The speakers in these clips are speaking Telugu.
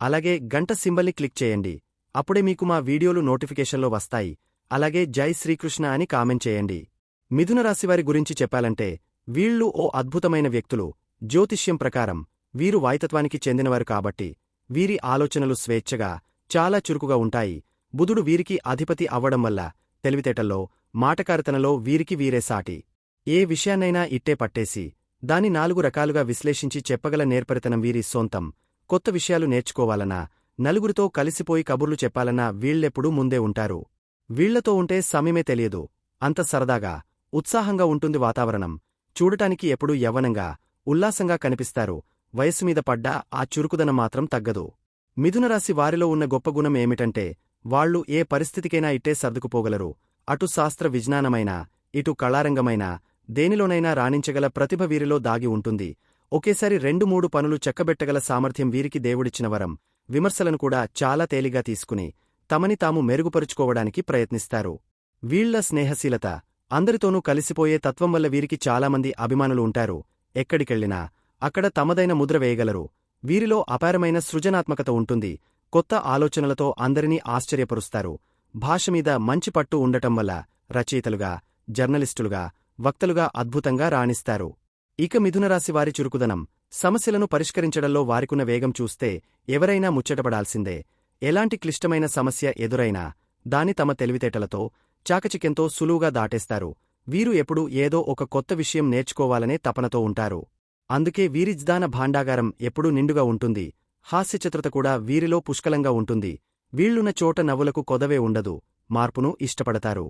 అలాగే గంట సింబల్ని క్లిక్ చేయండి. అప్పుడే మీకు మా వీడియోలు నోటిఫికేషన్లో వస్తాయి. అలాగే జై శ్రీకృష్ణ అని కామెంట్ చేయండి. మిథున రాశివారి గురించి చెప్పాలంటే వీళ్ళు ఓ అద్భుతమైన వ్యక్తులు. జ్యోతిష్యం ప్రకారం వీరు వాయితత్వానికి చెందినవారు కాబట్టి వీరి ఆలోచనలు స్వేచ్ఛగా చాలా చురుకుగా ఉంటాయి. బుధుడు వీరికి అధిపతి అవ్వడం వల్ల తెలివితేటల్లో మాటకారితనలో వీరికి వీరే సాటి. ఏ విషయాన్నైనా ఇట్టే పట్టేసి దాని నాలుగు రకాలుగా విశ్లేషించి చెప్పగల నేర్పరితనం వీరి సొంతం. కొత్త విషయాలు నేర్చుకోవాలన్నా నలుగురితో కలిసిపోయి కబుర్లు చెప్పాలన్నా వీళ్ళెప్పుడూ ముందే ఉంటారు. వీళ్ళతో ఉంటే సమయమే తెలియదు. అంత సరదాగా ఉత్సాహంగా ఉంటుంది వాతావరణం. చూడటానికి ఎప్పుడూ యవ్వనంగా ఉల్లాసంగా కనిపిస్తారు. వయసుమీద పడ్డా ఆ చురుకుదనం మాత్రం తగ్గదు. మిథునరాశి వారిలో ఉన్న గొప్ప గుణం ఏమిటంటే వాళ్ళు ఏ పరిస్థితికైనా ఇట్టే సర్దుకుపోగలరు. అటు శాస్త్ర విజ్ఞానమైనా ఇటు కళారంగమైనా దేనిలోనైనా రాణించగల ప్రతిభ వీరిలో దాగి ఉంటుంది. ఒకేసారి రెండు మూడు పనులు చెక్కబెట్టగల సామర్థ్యం వీరికి దేవుడిచ్చిన వరం. విమర్శలను కూడా చాలా తేలిగా తీసుకుని తమని తాము మెరుగుపరుచుకోవడానికి ప్రయత్నిస్తారు. వీళ్ళ స్నేహశీలత అందరితోనూ కలిసిపోయే తత్వం వల్ల వీరికి చాలామంది అభిమానులు ఉంటారు. ఎక్కడికెళ్ళినా అక్కడ తమదైన ముద్ర వేయగలరు. వీరిలో అపారమైన సృజనాత్మకత ఉంటుంది. కొత్త ఆలోచనలతో అందరినీ ఆశ్చర్యపరుస్తారు. భాషమీద మంచి పట్టు ఉండటం వల్ల రచయితలుగా జర్నలిస్టులుగా వక్తలుగా అద్భుతంగా రాణిస్తారు. ఇక మిథునరాశి వారి చురుకుదనం. సమస్యలను పరిష్కరించడంలో వారికున్న వేగం చూస్తే ఎవరైనా ముచ్చటపడాల్సిందే. ఎలాంటి క్లిష్టమైన సమస్య ఎదురైనా దాని తమ తెలివితేటలతో చాకచిక్యంతో సులువుగా దాటేస్తారు. వీరు ఎప్పుడూ ఏదో ఒక కొత్త విషయం నేర్చుకోవాలనే తపనతో ఉంటారు. అందుకే వీరిజ్దాన భాండాగారం ఎప్పుడూ నిండుగా ఉంటుంది. హాస్యచతురత కూడా వీరిలో పుష్కలంగా ఉంటుంది. వీళ్ళున్న చోట నవ్వులకు కొదవే ఉండదు. మార్పును ఇష్టపడతారు.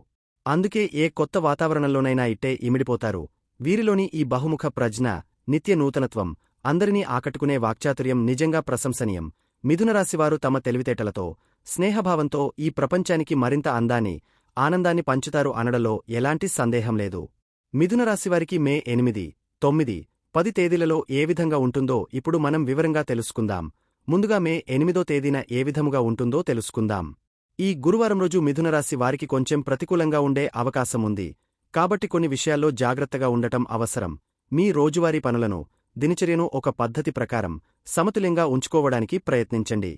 అందుకే ఏ కొత్త వాతావరణంలోనైనా ఇట్టే ఇమిడిపోతారు. వీరిలోని ఈ బహుముఖ ప్రజ్ఞ నిత్య నూతనత్వం అందరినీ ఆకట్టుకునే వాక్చాతుర్యం నిజంగా ప్రశంసనీయం. మిథునరాశివారు తమ తెలివితేటలతో స్నేహభావంతో ఈ ప్రపంచానికి మరింత అందాన్ని ఆనందాన్ని పంచుతారు అనడలో ఎలాంటి సందేహం లేదు. మిథునరాశివారికి మే ఎనిమిది తొమ్మిది పది తేదీలలో ఏ విధంగా ఉంటుందో ఇప్పుడు మనం వివరంగా తెలుసుకుందాం. ముందుగా మే ఎనిమిదో తేదీన ఏ విధముగా ఉంటుందో తెలుసుకుందాం. ఈ గురువారం రోజు మిథునరాశి వారికి కొంచెం ప్రతికూలంగా ఉండే అవకాశం ఉంది కాబట్టి కొన్ని విషయాల్లో జాగ్రత్తగా ఉండటం అవసరం. మీ రోజువారీ పనులను దినచర్యను ఒక పద్ధతి ప్రకారం సమతుల్యంగా ఉంచుకోవడానికి ప్రయత్నించండి.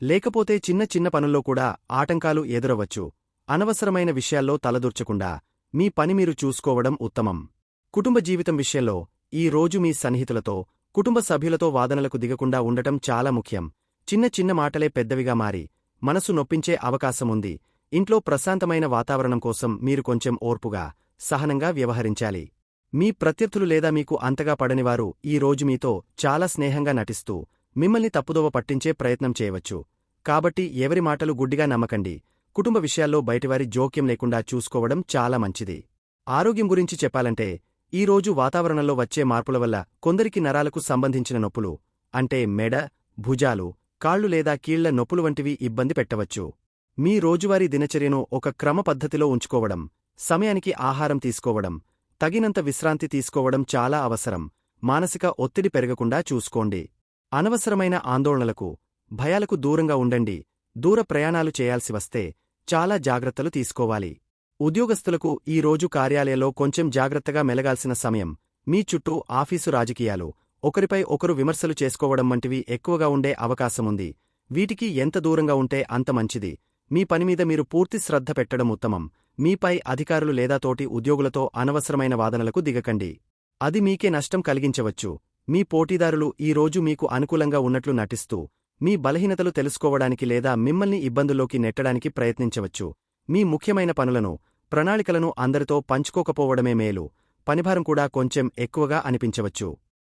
లేకపోతే చిన్న చిన్న పనుల్లో కూడా ఆటంకాలు ఎదురవచ్చు. అనవసరమైన విషయాల్లో తలదూర్చకుండా మీ పని మీరు చూసుకోవడం ఉత్తమం. కుటుంబ జీవితం విషయంలో ఈ రోజు మీ సన్నిహితులతో కుటుంబ సభ్యులతో వాదనలకు దిగకుండా ఉండటం చాలా ముఖ్యం. చిన్న చిన్న మాటలే పెద్దవిగా మారి మనసు నొప్పించే అవకాశముంది. ఇంట్లో ప్రశాంతమైన వాతావరణం కోసం మీరు కొంచెం ఓర్పుగా సహనంగా వ్యవహరించాలి. మీ ప్రత్యర్థులు లేదా మీకు అంతగా పడనివారు ఈ రోజు మీతో చాలా స్నేహంగా నటిస్తూ మిమ్మల్ని తప్పుదోవ పట్టించే ప్రయత్నం చేయవచ్చు. కాబట్టి ఎవరి మాటలు గుడ్డిగా నమ్మకండి. కుటుంబ విషయాల్లో బయటివారి జోక్యం లేకుండా చూసుకోవడం చాలా మంచిది. ఆరోగ్యం గురించి చెప్పాలంటే ఈ రోజు వాతావరణంలో వచ్చే మార్పుల వల్ల కొందరికి నరాలకు సంబంధించిన నొప్పులు అంటే మెడ భుజాలు కాళ్ళు లేదా కీళ్ళ నొప్పులు వంటివి ఇబ్బంది పెట్టవచ్చు. మీ రోజువారీ దినచర్యను ఒక క్రమ పద్ధతిలో ఉంచుకోవడం సమయానికి ఆహారం తీసుకోవడం తగినంత విశ్రాంతి తీసుకోవడం చాలా అవసరం. మానసిక ఒత్తిడి పెరగకుండా చూసుకోండి. అనవసరమైన ఆందోళనలకు భయాలకు దూరంగా ఉండండి. దూర ప్రయాణాలు చేయాల్సి వస్తే చాలా జాగ్రత్తలు తీసుకోవాలి. ఉద్యోగస్తులకు ఈ రోజు కార్యాలయంలో కొంచెం జాగ్రత్తగా మెలగాల్సిన సమయం మీ చుట్టూ ఆఫీసు రాజకీయాలు ఒకరిపై ఒకరు విమర్శలు చేసుకోవడం వంటివి ఎక్కువగా ఉండే అవకాశముంది వీటికి ఎంత దూరంగా ఉంటే అంత మంచిది. మీ పనిమీద మీరు పూర్తి శ్రద్ధ పెట్టడం ఉత్తమం. మీపై అధికారులు లేదా తోటి ఉద్యోగులతో అనవసరమైన వాదనలకు దిగకండి. అది మీకే నష్టం కలిగించవచ్చు. మీ పోటీదారులు ఈరోజు మీకు అనుకూలంగా ఉన్నట్లు నటిస్తూ మీ బలహీనతలు తెలుసుకోవడానికి లేదా మిమ్మల్ని ఇబ్బందుల్లోకి నెట్టడానికి ప్రయత్నించవచ్చు. మీ ముఖ్యమైన పనులను ప్రణాళికలను అందరితో పంచుకోకపోవడమే మేలు. పనిభారం కూడా కొంచెం ఎక్కువగా అనిపించవచ్చు.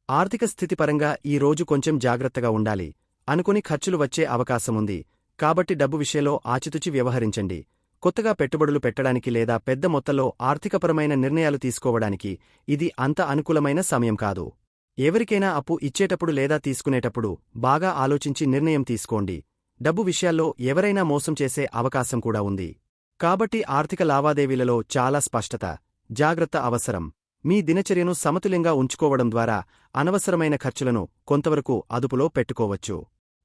ఆర్థిక స్థితిపరంగా ఈ రోజు కొంచెం జాగ్రత్తగా ఉండాలి. అనుకుని ఖర్చులు వచ్చే అవకాశముంది. కాబట్టి డబ్బు విషయంలో ఆచితుచి వ్యవహరించండి. కొత్తగా పెట్టుబడులు పెట్టడానికి లేదా పెద్ద మొత్తంలో ఆర్థికపరమైన నిర్ణయాలు తీసుకోవడానికి ఇది అంత అనుకూలమైన సమయం కాదు. ఎవరికైనా అప్పు ఇచ్చేటప్పుడు లేదా తీసుకునేటప్పుడు బాగా ఆలోచించి నిర్ణయం తీసుకోండి. డబ్బు విషయాల్లో ఎవరైనా మోసం చేసే అవకాశం కూడా ఉంది. కాబట్టి ఆర్థిక లావాదేవీలలో చాలా స్పష్టత జాగ్రత్త అవసరం. మీ దినచర్యను సమతుల్యంగా ఉంచుకోవడం ద్వారా అనవసరమైన ఖర్చులను కొంతవరకు అదుపులో పెట్టుకోవచ్చు.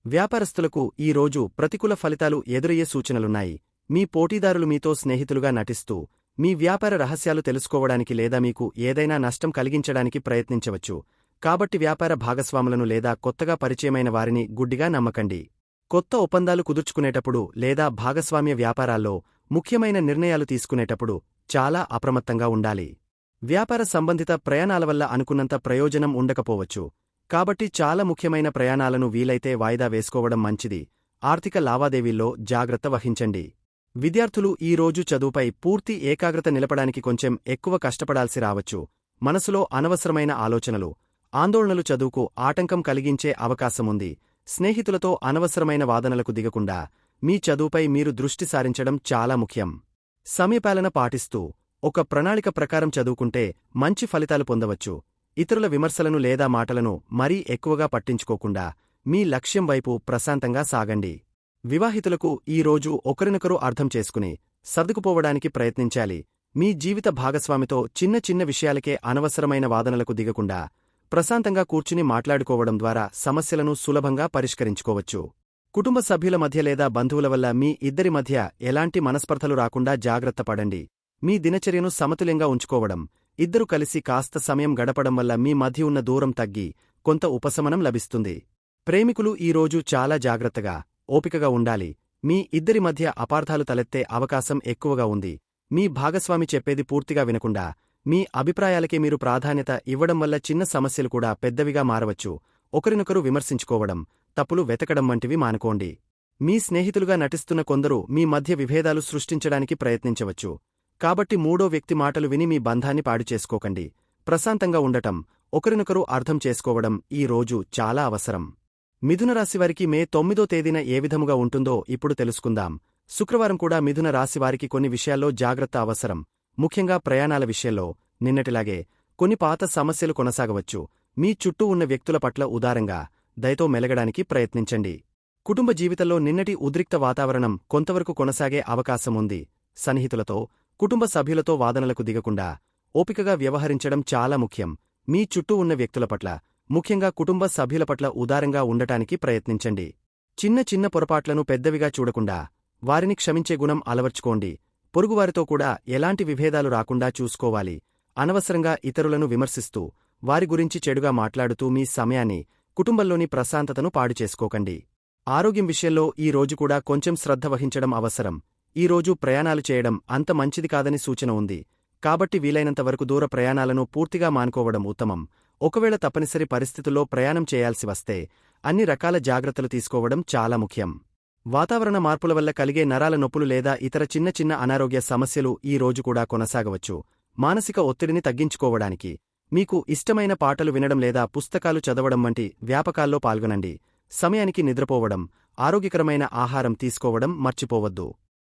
వ్యాపారస్తులకు ఈ రోజు ప్రతికూల ఫలితాలు ఎదురయ్యే సూచనలున్నాయి. మీ పోటీదారులు మీతో స్నేహితులుగా నటిస్తూ మీ వ్యాపార రహస్యాలు తెలుసుకోవడానికి లేదా మీకు ఏదైనా నష్టం కలిగించడానికి ప్రయత్నించవచ్చు. కాబట్టి వ్యాపార భాగస్వాములను లేదా కొత్తగా పరిచయమైన వారిని గుడ్డిగా నమ్మకండి. కొత్త ఒప్పందాలు కుదుర్చుకునేటప్పుడు లేదా భాగస్వామ్య వ్యాపారాల్లో ముఖ్యమైన నిర్ణయాలు తీసుకునేటప్పుడు చాలా అప్రమత్తంగా ఉండాలి. వ్యాపార సంబంధిత ప్రయాణాల వల్ల అనుకున్నంత ప్రయోజనం ఉండకపోవచ్చు. కాబట్టి చాలా ముఖ్యమైన ప్రయాణాలను వీలైతే వాయిదా వేసుకోవడం మంచిది. ఆర్థిక లావాదేవీల్లో జాగ్రత్త వహించండి. విద్యార్థులు ఈ రోజు చదువుపై పూర్తి ఏకాగ్రత నిలపడానికి కొంచెం ఎక్కువ కష్టపడాల్సి రావచ్చు. మనసులో అనవసరమైన ఆలోచనలు ఆందోళనలు చదువుకు ఆటంకం కలిగించే అవకాశముంది. స్నేహితులతో అనవసరమైన వాదనలకు దిగకుండా మీ చదువుపై మీరు దృష్టి సారించడం చాలా ముఖ్యం. సమయపాలన పాటిస్తూ ఒక ప్రణాళిక ప్రకారం చదువుకుంటే మంచి ఫలితాలు పొందవచ్చు. ఇతరుల విమర్శలను లేదా మాటలను మరీ ఎక్కువగా పట్టించుకోకుండా మీ లక్ష్యం వైపు ప్రశాంతంగా సాగండి. వివాహితులకు ఈ రోజు ఒకరినొకరు అర్థం చేసుకుని సర్దుకుపోవడానికి ప్రయత్నించాలి. మీ జీవిత భాగస్వామితో చిన్న చిన్న విషయాలకే అనవసరమైన వాదనలకు దిగకుండా ప్రశాంతంగా కూర్చుని మాట్లాడుకోవడం ద్వారా సమస్యలను సులభంగా పరిష్కరించుకోవచ్చు. కుటుంబ సభ్యుల మధ్య లేదా బంధువుల వల్ల మీ ఇద్దరి మధ్య ఎలాంటి మనస్పర్ధలు రాకుండా జాగ్రత్త పడండి. మీ దినచర్యను సమతుల్యంగా ఉంచుకోవడం ఇద్దరు కలిసి కాస్త సమయం గడపడం వల్ల మీ మధ్య ఉన్న దూరం తగ్గి కొంత ఉపశమనం లభిస్తుంది. ప్రేమికులు ఈ రోజు చాలా జాగ్రత్తగా ఓపికగా ఉండాలి. మీ ఇద్దరి మధ్య అపార్థాలు తలెత్తే అవకాశం ఎక్కువగా ఉంది. మీ భాగస్వామి చెప్పేది పూర్తిగా వినకుండా మీ అభిప్రాయాలకే మీరు ప్రాధాన్యత ఇవ్వడం వల్ల చిన్న సమస్యలు కూడా పెద్దవిగా మారవచ్చు. ఒకరినొకరు విమర్శించుకోవడం తప్పులు వెతకడం వంటివి మానుకోండి. మీ స్నేహితులుగా నటిస్తున్న కొందరు మీ మధ్య విభేదాలు సృష్టించడానికి ప్రయత్నించవచ్చు. కాబట్టి మూడో వ్యక్తి మాటలు విని మీ బంధాన్ని పాడు చేసుకోకండి. ప్రశాంతంగా ఉండటం ఒకరినొకరు అర్థం చేసుకోవడం ఈ రోజు చాలా అవసరం. మిథున రాశివారికి మే తొమ్మిదో తేదీన ఏ విధముగా ఉంటుందో ఇప్పుడు తెలుసుకుందాం. శుక్రవారం కూడా మిథున రాశివారికి కొన్ని విషయాల్లో జాగ్రత్త అవసరం. ముఖ్యంగా ప్రయాణాల విషయంలో నిన్నటిలాగే కొన్ని పాత సమస్యలు కొనసాగవచ్చు. మీ చుట్టూ ఉన్న వ్యక్తుల పట్ల ఉదారంగా దయతో మెలగడానికి ప్రయత్నించండి. కుటుంబ జీవితంలో నిన్నటి ఉద్రిక్త వాతావరణం కొంతవరకు కొనసాగే అవకాశముంది సన్నిహితులతో కుటుంబ సభ్యులతో వాదనలకు దిగకుండా ఓపికగా వ్యవహరించడం చాలా ముఖ్యం. మీ చుట్టూ ఉన్న వ్యక్తుల పట్ల ముఖ్యంగా కుటుంబ సభ్యుల పట్ల ఉదారంగా ఉండటానికి ప్రయత్నించండి. చిన్న చిన్న పొరపాట్లను పెద్దవిగా చూడకుండా వారిని క్షమించే గుణం అలవర్చుకోండి. పొరుగువారితో కూడా ఎలాంటి విభేదాలు రాకుండా చూసుకోవాలి. అనవసరంగా ఇతరులను విమర్శిస్తూ వారి గురించి చెడుగా మాట్లాడుతూ మీ సమయాన్ని కుటుంబంలోని ప్రశాంతతను పాడు చేసుకోకండి. ఆరోగ్యం విషయంలో ఈ రోజు కూడా కొంచెం శ్రద్ధ వహించడం అవసరం. ఈ రోజు ప్రయాణాలు చేయడం అంత మంచిది కాదని సూచన ఉంది. కాబట్టి వీలైనంత వరకు దూర ప్రయాణాలను పూర్తిగా మానుకోవడం ఉత్తమం. ఒకవేళ తప్పనిసరి పరిస్థితుల్లో ప్రయాణం చేయాల్సి వస్తే అన్ని రకాల జాగ్రత్తలు తీసుకోవడం చాలా ముఖ్యం. వాతావరణ మార్పుల వల్ల కలిగే నరాల నొప్పులు లేదా ఇతర చిన్న చిన్న అనారోగ్య సమస్యలు ఈ రోజు కూడా కొనసాగవచ్చు. మానసిక ఒత్తిడిని తగ్గించుకోవడానికి మీకు ఇష్టమైన పాటలు వినడం లేదా పుస్తకాలు చదవడం వంటి వ్యాపకాల్లో పాల్గొనండి. సమయానికి నిద్రపోవడం ఆరోగ్యకరమైన ఆహారం తీసుకోవడం మర్చిపోవద్దు.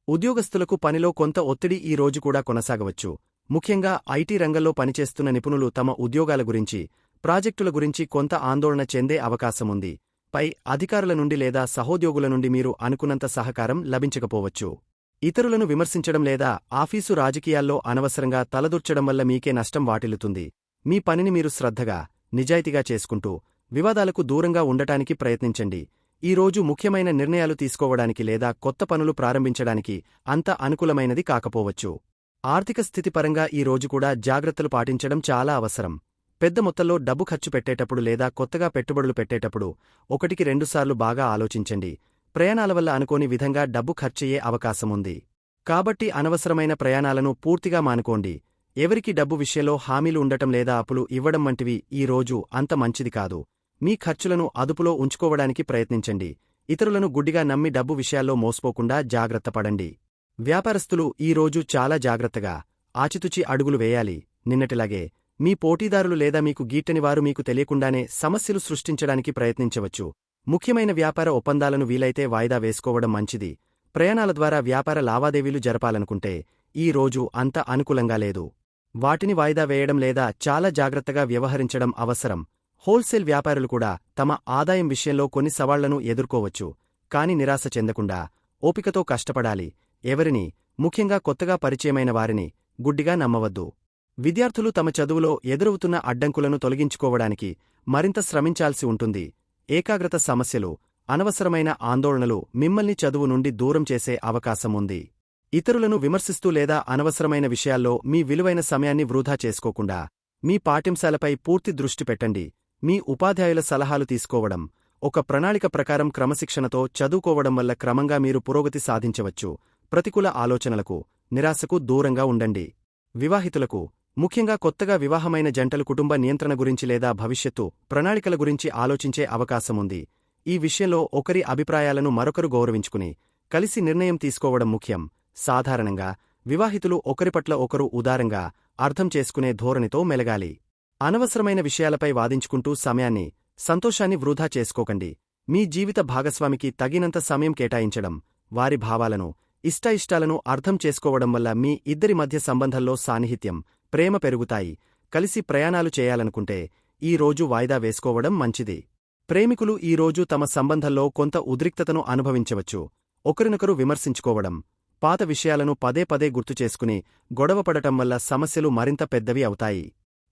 ఉద్యోగస్తులకు పనిలో కొంత ఒత్తిడి ఈ రోజు కూడా కొనసాగవచ్చు. ముఖ్యంగా ఐటీ రంగంలో పనిచేస్తున్న నిపుణులు తమ ఉద్యోగాల గురించి ప్రాజెక్టుల గురించి కొంత ఆందోళన చెందే అవకాశముంది. పై అధికారుల నుండి లేదా సహోద్యోగుల నుండి మీరు అనుకున్నంత సహకారం లభించకపోవచ్చు. ఇతరులను విమర్శించడం లేదా ఆఫీసు రాజకీయాల్లో అనవసరంగా తలదూర్చడం వల్ల మీకే నష్టం వాటిల్లుతుంది. మీ పనిని మీరు శ్రద్ధగా నిజాయితీగా చేసుకుంటూ వివాదాలకు దూరంగా ఉండటానికి ప్రయత్నించండి. ఈ రోజు ముఖ్యమైన నిర్ణయాలు తీసుకోవడానికి లేదా కొత్త పనులు ప్రారంభించడానికి అంత అనుకూలమైనది కాకపోవచ్చు. ఆర్థిక స్థితిపరంగా ఈరోజు ఈ రోజు కూడా జాగ్రత్తలు పాటించడం చాలా అవసరం. పెద్ద మొత్తంలో డబ్బు ఖర్చు పెట్టేటప్పుడు లేదా కొత్తగా పెట్టుబడులు పెట్టేటప్పుడు ఒకటికి రెండుసార్లు బాగా ఆలోచించండి. ప్రయాణాల వల్ల అనుకోని విధంగా డబ్బు ఖర్చయ్యే అవకాశముంది కాబట్టి అనవసరమైన ప్రయాణాలను పూర్తిగా మానుకోండి. ఎవరికి డబ్బు విషయంలో హామీలు ఉండటం లేదా అప్పులు ఇవ్వడం వంటివి ఈ రోజు అంత మంచిది కాదు. మీ ఖర్చులను అదుపులో ఉంచుకోవడానికి ప్రయత్నించండి. ఇతరులను గుడ్డిగా నమ్మి డబ్బు విషయాల్లో మోసపోకుండా జాగ్రత్త పడండి. వ్యాపారస్తులు ఈ రోజు చాలా జాగ్రత్తగా ఆచితుచి అడుగులు వేయాలి. నిన్నటిలాగే మీ పోటీదారులు లేదా మీకు గీట్టనివారు మీకు తెలియకుండానే సమస్యలు సృష్టించడానికి ప్రయత్నించవచ్చు. ముఖ్యమైన వ్యాపార ఒప్పందాలను వీలైతే వాయిదా వేసుకోవడం మంచిది. ప్రయాణాల ద్వారా వ్యాపార లావాదేవీలు జరపాలనుకుంటే ఈ రోజు అంత అనుకూలంగా లేదు. వాటిని వాయిదా వేయడం లేదా చాలా జాగ్రత్తగా వ్యవహరించడం అవసరం. హోల్సేల్ వ్యాపారులు కూడా తమ ఆదాయం విషయంలో కొన్ని సవాళ్ళను ఎదుర్కోవచ్చు. కాని నిరాశ చెందకుండా ఓపికతో కష్టపడాలి. ఎవరిని? ముఖ్యంగా కొత్తగా పరిచయమైన వారిని గుడ్డిగా నమ్మవద్దు. విద్యార్థులు తమ చదువులో ఎదురవుతున్న అడ్డంకులను తొలగించుకోవడానికి మరింత శ్రమించాల్సి ఉంటుంది. ఏకాగ్రత సమస్యలు అనవసరమైన ఆందోళనలు మిమ్మల్ని చదువు నుండి దూరం చేసే అవకాశం ఉంది. ఇతరులను విమర్శిస్తూ లేదా అనవసరమైన విషయాల్లో మీ విలువైన సమయాన్ని వృధా చేసుకోకుండా మీ పాఠ్యాంశాలపై పూర్తి దృష్టి పెట్టండి. మీ ఉపాధ్యాయుల సలహాలు తీసుకోవడం ఒక ప్రణాళిక ప్రకారం క్రమశిక్షణతో చదువుకోవడం వల్ల క్రమంగా మీరు పురోగతి సాధించవచ్చు. ప్రతికూల ఆలోచనలకు నిరాశకు దూరంగా ఉండండి. వివాహితులకు ముఖ్యంగా కొత్తగా వివాహమైన జంటలు కుటుంబ నియంత్రణ గురించి లేదా భవిష్యత్తు ప్రణాళికల గురించి ఆలోచించే అవకాశముంది. ఈ విషయంలో ఒకరి అభిప్రాయాలను మరొకరు గౌరవించుకుని కలిసి నిర్ణయం తీసుకోవడం ముఖ్యం. సాధారణంగా వివాహితులు ఒకరిపట్ల ఒకరు ఉదారంగా అర్థం చేసుకునే ధోరణితో మెలగాలి. అనవసరమైన విషయాలపై వాదించుకుంటూ సమయాన్ని సంతోషాన్ని వృధా చేసుకోకండి. మీ జీవిత భాగస్వామికి తగినంత సమయం కేటాయించడం వారి భావాలను ఇష్టాయిష్టాలను అర్థం చేసుకోవడం వల్ల మీ ఇద్దరి మధ్య సంబంధంలో సాన్నిహిత్యం ప్రేమ పెరుగుతాయి. కలిసి ప్రయాణాలు చేయాలనుకుంటే ఈ రోజు వాయిదా వేసుకోవడం మంచిది. ప్రేమికులు ఈరోజు తమ సంబంధంలో కొంత ఉద్రిక్తతను అనుభవించవచ్చు. ఒకరినొకరు విమర్శించుకోవడం పాత విషయాలను పదే పదే గుర్తుచేసుకుని గొడవపడటం వల్ల సమస్యలు మరింత పెద్దవి అవుతాయి.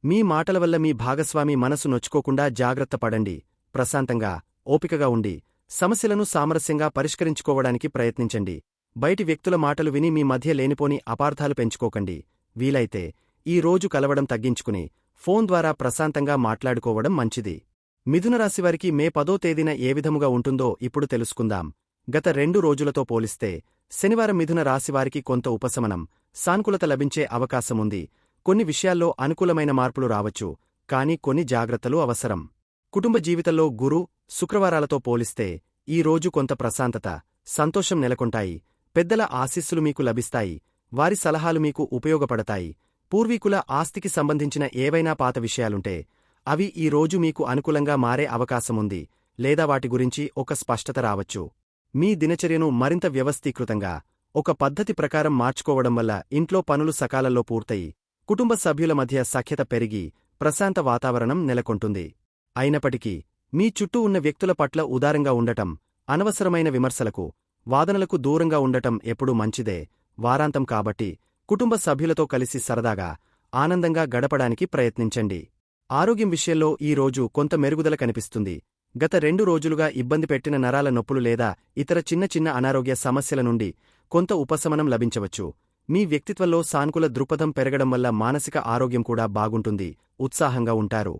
మీ మాటల వల్ల మీ భాగస్వామి మనసు నొచ్చుకోకుండా జాగ్రత్త పడండి. ప్రశాంతంగా ఓపికగా ఉండి సమస్యలను సామరస్యంగా పరిష్కరించుకోవడానికి ప్రయత్నించండి. బయటి వ్యక్తుల మాటలు విని మీ మధ్య లేనిపోని అపార్థాలు పెంచుకోకండి. వీలైతే ఈ రోజు కలవడం తగ్గించుకుని ఫోన్ ద్వారా ప్రశాంతంగా మాట్లాడుకోవడం మంచిది. మిథునరాశివారికి మే పదో తేదీన ఏ విధముగా ఉంటుందో ఇప్పుడు తెలుసుకుందాం. గత రెండు రోజులతో పోలిస్తే శనివారం మిథున రాశివారికి కొంత ఉపశమనం సానుకూలత లభించే అవకాశముంది. కొన్ని విషయాల్లో అనుకూలమైన మార్పులు రావచ్చు కానీ కొన్ని జాగ్రత్తలు అవసరం. కుటుంబ జీవితంలో గురు శుక్రవారాలతో పోలిస్తే ఈ రోజు కొంత ప్రశాంతత సంతోషం నెలకొంటాయి. పెద్దల ఆశీస్సులు మీకు లభిస్తాయి వారి సలహాలు మీకు ఉపయోగపడతాయి. పూర్వీకుల ఆస్తికి సంబంధించిన ఏవైనా పాత విషయాలుంటే అవి ఈ రోజు మీకు అనుకూలంగా మారే అవకాశముంది లేదా వాటి గురించి ఒక స్పష్టత రావచ్చు. మీ దినచర్యను మరింత వ్యవస్థీకృతంగా ఒక పద్ధతి ప్రకారం మార్చుకోవడం వల్ల ఇంట్లో పనులు సకాలంలో పూర్తయి కుటుంబ సభ్యుల మధ్య సఖ్యత పెరిగి ప్రశాంత వాతావరణం నెలకొంటుంది. అయినప్పటికీ మీ చుట్టూ ఉన్న వ్యక్తుల పట్ల ఉదారంగా ఉండటం అనవసరమైన విమర్శలకు వాదనలకు దూరంగా ఉండటం ఎప్పుడూ మంచిదే వారాంతం కాబట్టి కుటుంబ సభ్యులతో కలిసి సరదాగా ఆనందంగా గడపడానికి ప్రయత్నించండి. ఆరోగ్యం విషయంలో ఈ రోజు కొంత మెరుగుదల కనిపిస్తుంది. గత రెండు రోజులుగా ఇబ్బంది పెట్టిన నరాల నొప్పులు లేదా ఇతర చిన్న చిన్న అనారోగ్య సమస్యల నుండి కొంత ఉపశమనం లభించవచ్చు. మీ వ్యక్తిత్వంలో సానుకూల దృక్పథం పెరగడం వల్ల మానసిక ఆరోగ్యం కూడా బాగుంటుంది. ఉత్సాహంగా ఉంటారు.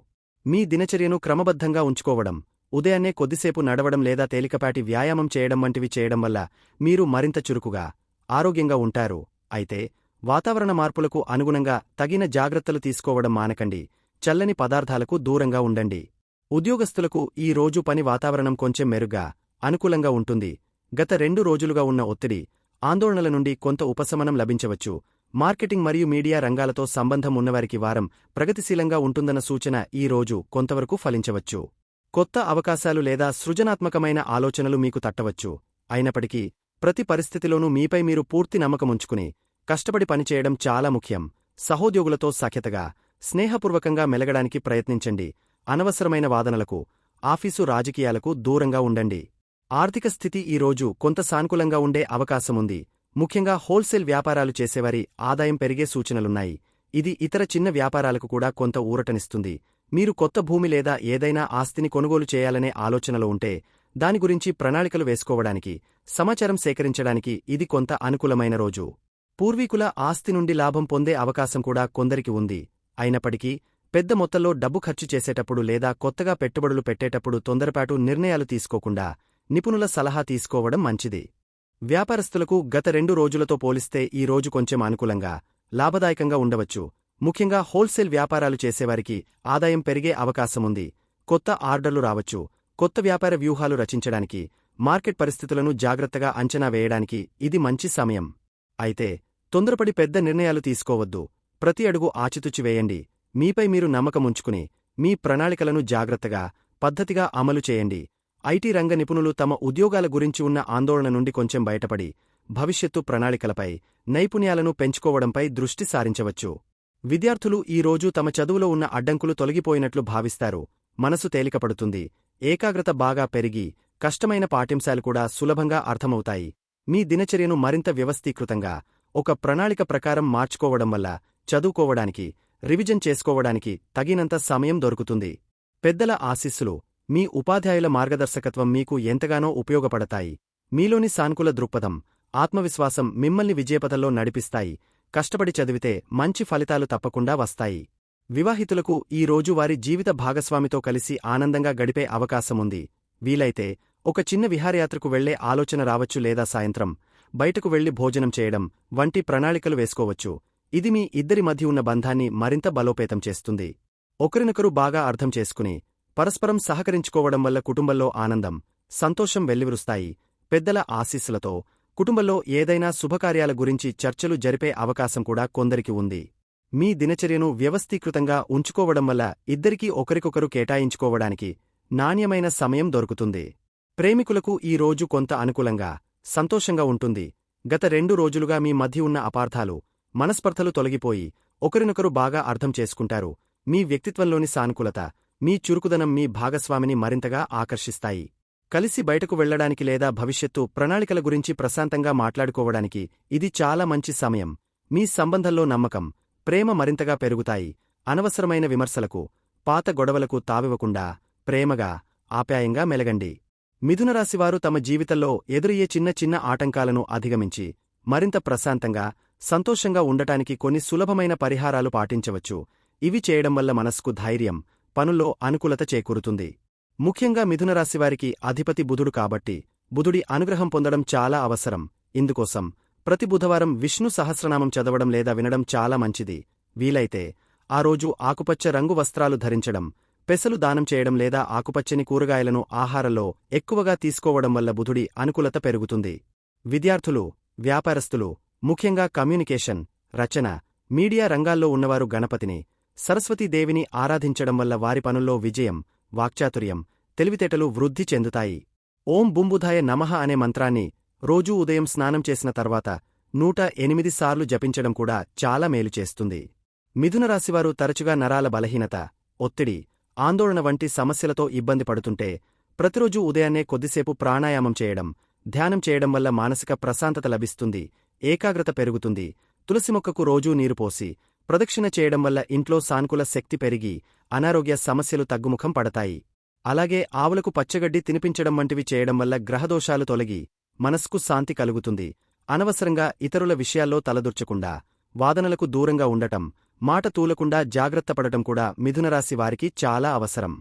మీ దినచర్యను క్రమబద్ధంగా ఉంచుకోవడం ఉదయాన్నే కొద్దిసేపు నడవడం లేదా తేలికపాటి వ్యాయామం చేయడం వంటివి చేయడం వల్ల మీరు మరింత చురుకుగా ఆరోగ్యంగా ఉంటారు. అయితే వాతావరణ మార్పులకు అనుగుణంగా తగిన జాగ్రత్తలు తీసుకోవడం మానకండి. చల్లని పదార్థాలకు దూరంగా ఉండండి. ఉద్యోగస్తులకు ఈ రోజు పని వాతావరణం కొంచెం మెరుగ్గా అనుకూలంగా ఉంటుంది. గత రెండు రోజులుగా ఉన్న ఒత్తిడి ఆందోళనల నుండి కొంత ఉపశమనం లభించవచ్చు. మార్కెటింగ్ మరియు మీడియా రంగాలతో సంబంధం ఉన్నవారికి వారం ప్రగతిశీలంగా ఉంటుందన్న సూచన ఈ రోజు కొంతవరకు ఫలించవచ్చు. కొత్త అవకాశాలు లేదా సృజనాత్మకమైన ఆలోచనలు మీకు తట్టవచ్చు. అయినప్పటికీ ప్రతి పరిస్థితిలోనూ మీపై మీరు పూర్తి నమ్మకముంచుకుని కష్టపడి పనిచేయడం చాలా ముఖ్యం. సహోద్యోగులతో సఖ్యతగా స్నేహపూర్వకంగా మెలగడానికి ప్రయత్నించండి. అనవసరమైన వాదనలకు ఆఫీసు రాజకీయాలకు దూరంగా ఉండండి. ఆర్థిక స్థితి ఈరోజు కొంత సానుకూలంగా ఉండే అవకాశముంది ముఖ్యంగా హోల్సేల్ వ్యాపారాలు చేసేవారి ఆదాయం పెరిగే సూచనలున్నాయి. ఇది ఇతర చిన్న వ్యాపారాలకు కూడా కొంత ఊరటనిస్తుంది. మీరు కొత్త భూమి లేదా ఏదైనా ఆస్తిని కొనుగోలు చేయాలనే ఆలోచనలో ఉంటే దాని గురించి ప్రణాళికలు వేసుకోవడానికి సమాచారం సేకరించడానికి ఇది కొంత అనుకూలమైన రోజు. పూర్వీకుల ఆస్తి నుండి లాభం పొందే అవకాశం కూడా కొందరికి ఉంది. అయినప్పటికీ పెద్ద మొత్తంలో డబ్బు ఖర్చు చేసేటప్పుడు లేదా కొత్తగా పెట్టుబడులు పెట్టేటప్పుడు తొందరపాటు నిర్ణయాలు తీసుకోకుండా నిపుణుల సలహా తీసుకోవడం మంచిది. వ్యాపారస్తులకు గత రెండు రోజులతో పోలిస్తే ఈ రోజు కొంచెం అనుకూలంగా లాభదాయకంగా ఉండవచ్చు. ముఖ్యంగా హోల్సేల్ వ్యాపారాలు చేసేవారికి ఆదాయం పెరిగే అవకాశముంది కొత్త ఆర్డర్లు రావచ్చు. కొత్త వ్యాపార వ్యూహాలు రచించడానికి మార్కెట్ పరిస్థితులను జాగ్రత్తగా అంచనా వేయడానికి ఇది మంచి సమయం. అయితే తొందరపడి పెద్ద నిర్ణయాలు తీసుకోవద్దు. ప్రతి అడుగు ఆచితుచి వేయండి. మీపై మీరు నమ్మకముంచుకుని మీ ప్రణాళికలను జాగ్రత్తగా పద్ధతిగా అమలు చేయండి. ఐటీ రంగ నిపుణులు తమ ఉద్యోగాల గురించి ఉన్న ఆందోళన నుండి కొంచెం బయటపడి భవిష్యత్తు ప్రణాళికలపై నైపుణ్యాలను పెంచుకోవడంపై దృష్టి సారించవచ్చు. విద్యార్థులు ఈరోజు తమ చదువులో ఉన్న అడ్డంకులు తొలగిపోయినట్లు భావిస్తారు. మనసు తేలికపడుతుంది. ఏకాగ్రత బాగా పెరిగి కష్టమైన పాఠ్యంశాలు కూడా సులభంగా అర్థమవుతాయి. మీ దినచర్యను మరింత వ్యవస్థీకృతంగా ఒక ప్రణాళిక ప్రకారం మార్చుకోవడం వల్ల చదువుకోవడానికి రివిజన్ చేసుకోవడానికి తగినంత సమయం దొరుకుతుంది. పెద్దల ఆశీస్సులు మీ ఉపాధ్యాయుల మార్గదర్శకత్వం మీకు ఎంతగానో ఉపయోగపడతాయి. మీలోని సానుకూల దృక్పథం ఆత్మవిశ్వాసం మిమ్మల్ని విజయపథంలో నడిపిస్తాయి. కష్టపడి చదివితే మంచి ఫలితాలు తప్పకుండా వస్తాయి. వివాహితులకు ఈ రోజు వారి జీవిత భాగస్వామితో కలిసి ఆనందంగా గడిపే అవకాశముంది. వీలైతే ఒక చిన్న విహారయాత్రకు వెళ్ళే ఆలోచన రావచ్చు లేదా సాయంత్రం. బయటకు వెళ్ళి భోజనం చేయడం వంటి ప్రణాళికలు వేసుకోవచ్చు. ఇది మీ ఇద్దరి మధ్య ఉన్న బంధాన్ని మరింత బలోపేతం చేస్తుంది. ఒకరినొకరు బాగా అర్థం చేసుకుని పరస్పరం సహకరించుకోవడం వల్ల కుటుంబంలో ఆనందం సంతోషం వెల్లివిరుస్తాయి. పెద్దల ఆశీస్సులతో కుటుంబంలో ఏదైనా శుభకార్యాల గురించి చర్చలు జరిపే అవకాశం కూడా కొందరికి ఉంది. మీ దినచర్యను వ్యవస్థీకృతంగా ఉంచుకోవడం వల్ల ఇద్దరికీ ఒకరికొకరు కేటాయించుకోవడానికి నాణ్యమైన సమయం దొరుకుతుంది. ప్రేమికులకు ఈ రోజు కొంత అనుకూలంగా సంతోషంగా ఉంటుంది. గత రెండు రోజులుగా మీ మధ్య ఉన్న అపార్థాలు మనస్పర్ధలు తొలగిపోయి ఒకరినొకరు బాగా అర్థం చేసుకుంటారు. మీ వ్యక్తిత్వంలోని సానుకూలత మీ చురుకుదనం మీ భాగస్వామిని మరింతగా ఆకర్షిస్తాయి. కలిసి బయటకు వెళ్ళడానికి లేదా భవిష్యత్తు ప్రణాళికల గురించి ప్రశాంతంగా మాట్లాడుకోవడానికి ఇది చాలా మంచి సమయం. మీ సంబంధంలో నమ్మకం ప్రేమ మరింతగా పెరుగుతాయి. అనవసరమైన విమర్శలకు పాత గొడవలకు తావివ్వకుండా ప్రేమగా ఆప్యాయంగా మెలగండి. మిథునరాశివారు తమ జీవితంలో ఎదురయ్యే చిన్న చిన్న ఆటంకాలను అధిగమించి మరింత ప్రశాంతంగా సంతోషంగా ఉండటానికి కొన్ని సులభమైన పరిహారాలు పాటించవచ్చు. ఇవి చేయడం వల్ల మనస్కు ధైర్యం పనుల్లో అనుకూలత చేకూరుతుంది. ముఖ్యంగా మిథునరాశివారికి అధిపతి బుధుడు కాబట్టి బుధుడి అనుగ్రహం పొందడం చాలా అవసరం. ఇందుకోసం ప్రతి బుధవారం విష్ణు సహస్రనామం చదవడం లేదా వినడం చాలా మంచిది. వీలైతే ఆ రోజు ఆకుపచ్చ రంగు వస్త్రాలు ధరించడం పెసలు దానం చేయడం లేదా ఆకుపచ్చని కూరగాయలను ఆహారంలో ఎక్కువగా తీసుకోవడం వల్ల బుధుడి అనుకూలత పెరుగుతుంది. విద్యార్థులు వ్యాపారస్తులు ముఖ్యంగా కమ్యూనికేషన్ రచన మీడియా రంగాల్లో ఉన్నవారు గణపతిని సరస్వతీదేవిని ఆరాధించడం వల్ల వారి పనుల్లో విజయం వాక్చాతుర్యం తెలివితేటలు వృద్ధి చెందుతాయి. ఓం బుంబుధాయ నమః అనే మంత్రాన్ని రోజూ ఉదయం స్నానం చేసిన తర్వాత నూట ఎనిమిది సార్లు జపించడం కూడా చాలా మేలు చేస్తుంది. మిథునరాశివారు తరచుగా నరాల బలహీనత ఒత్తిడి ఆందోళన వంటి సమస్యలతో ఇబ్బంది పడుతుంటే ప్రతిరోజూ ఉదయాన్నే కొద్దిసేపు ప్రాణాయామం చేయడం ధ్యానం చేయడం వల్ల మానసిక ప్రశాంతత లభిస్తుంది ఏకాగ్రత పెరుగుతుంది తులసి మొక్కకు రోజూ నీరు పోసి ప్రదక్షిణ చేయడం వల్ల ఇంట్లో సానుకూల శక్తి పెరిగి అనారోగ్య సమస్యలు తగ్గుముఖం పడతాయి. అలాగే ఆవులకు పచ్చగడ్డి తినిపించడం వంటివి చేయడం వల్ల గ్రహదోషాలు తొలగి మనస్కు శాంతి కలుగుతుంది. అనవసరంగా ఇతరుల విషయాల్లో తలదుర్చకుండా వాదనలకు దూరంగా ఉండటం మాట తూలకుండా జాగ్రత్తపడటం కూడా మిథునరాశి వారికి చాలా అవసరం.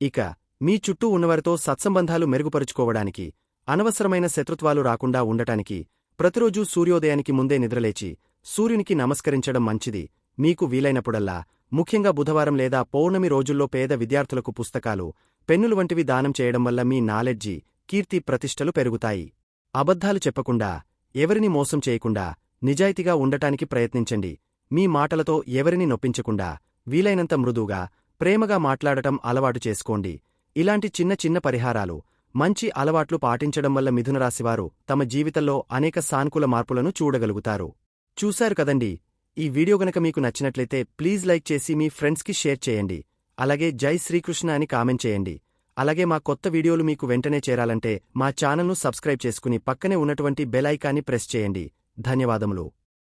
ఇక మీ చుట్టూ ఉన్నవారితో సత్సంబంధాలు మెరుగుపరుచుకోవడానికి అనవసరమైన శత్రుత్వాలు రాకుండా ఉండటానికి ప్రతిరోజూ సూర్యోదయానికి ముందే నిద్రలేచి సూర్యునికి నమస్కరించడం మంచిది. మీకు వీలైనప్పుడల్లా ముఖ్యంగా బుధవారం లేదా పౌర్ణమి రోజుల్లో పేద విద్యార్థులకు పుస్తకాలు పెన్నులు వంటివి దానం చేయడం వల్ల మీ నాలెడ్జి కీర్తి ప్రతిష్టలు పెరుగుతాయి. అబద్ధాలు చెప్పకుండా ఎవరిని మోసం చేయకుండా నిజాయితీగా ఉండటానికి ప్రయత్నించండి. మీ మాటలతో ఎవరిని నొప్పించకుండా వీలైనంత మృదువుగా ప్రేమగా మాట్లాడటం అలవాటు చేసుకోండి. ఇలాంటి చిన్న చిన్న పరిహారాలు మంచి అలవాట్లు పాటించడం వల్ల మిథునరాశివారు తమ జీవితంలో అనేక సానుకూల మార్పులను చూడగలుగుతారు. చూశారు కదండి? ఈ వీడియో గనక మీకు నచ్చినట్లయితే ప్లీజ్ లైక్ చేసి మీ ఫ్రెండ్స్కి షేర్ చేయండి. అలాగే జై శ్రీకృష్ణ అని కామెంట్ చేయండి. అలాగే మా కొత్త వీడియోలు మీకు వెంటనే చేరాలంటే మా ఛానల్ను సబ్స్క్రైబ్ చేసుకుని పక్కనే ఉన్నటువంటి బెల్ ఐకాన్ని ప్రెస్ చేయండి. ధన్యవాదములు.